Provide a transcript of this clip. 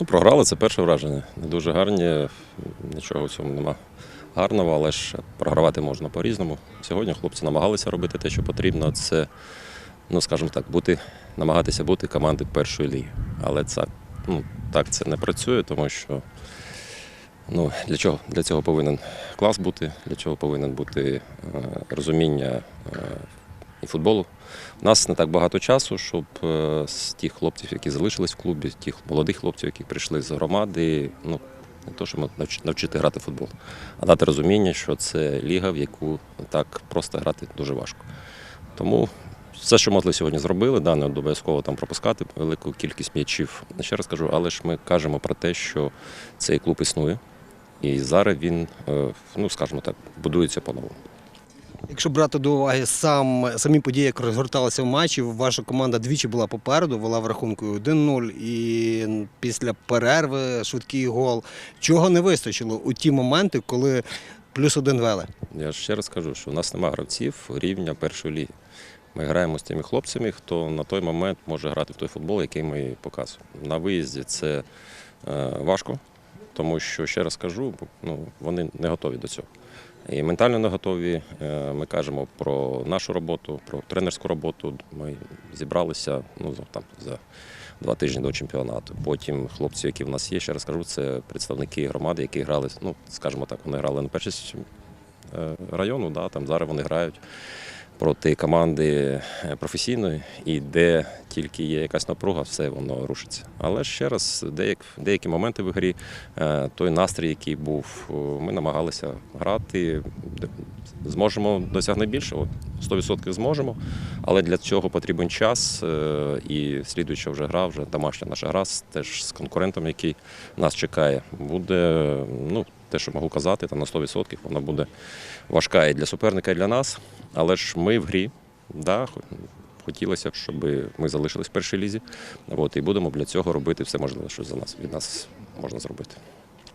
Ну, програли це перше враження. Не дуже гарні, нічого в цьому нема гарного, але ж програвати можна по-різному. Сьогодні хлопці намагалися робити те, що потрібно. Це, ну скажімо так, бути, намагатися бути командою першої ліги. Але це, ну, так це не працює, тому що ну, для, чого? для цього повинен клас бути, для цього повинен бути е, розуміння е, і футболу. У нас не так багато часу, щоб е, з тих хлопців, які залишились в клубі, тих молодих хлопців, які прийшли з громади, ну не то, що навч- навчити грати в футбол, а дати розуміння, що це ліга, в яку так просто грати дуже важко. Тому все, що могли сьогодні зробили, да, не обов'язково там пропускати велику кількість м'ячів. Ще раз кажу, але ж ми кажемо про те, що цей клуб існує, і зараз він, е, ну скажімо так, будується по-новому. Якщо брати до уваги сам, самі події, як розгорталися в матчі, ваша команда двічі була попереду, вела в рахунку 1-0 і після перерви швидкий гол. Чого не вистачило у ті моменти, коли плюс один вели? Я ще раз кажу, що у нас немає гравців рівня першої ліги. Ми граємо з тими хлопцями, хто на той момент може грати в той футбол, який ми показуємо. На виїзді це е, важко, тому що, ще раз кажу, ну, вони не готові до цього. І ментально не готові. Е, Ми кажемо про нашу роботу, про тренерську роботу. Ми зібралися ну, там, за два тижні до чемпіонату. Потім хлопці, які в нас є, ще раз кажу, це представники громади, які грали, ну, скажімо так, вони грали на першій е, району, да, там зараз вони грають проти команди е, професійної, і де тільки є якась напруга, все воно рушиться. Але ще раз, деяк, деякі моменти в грі, е, той настрій, який був, ми намагалися грати. Зможемо досягнути більшого, 100% зможемо, але для цього потрібен час. е, І слідуюча вже гра, вже домашня наша гра, теж з конкурентом, який нас чекає, буде ну, те, що можу казати, там на 100% вона буде важка і для суперника, і для нас. Але ж ми в грі, да, хотілося б, щоб ми залишились в першій лізі. От, і будемо для цього робити все можливе, що за нас від нас можна зробити.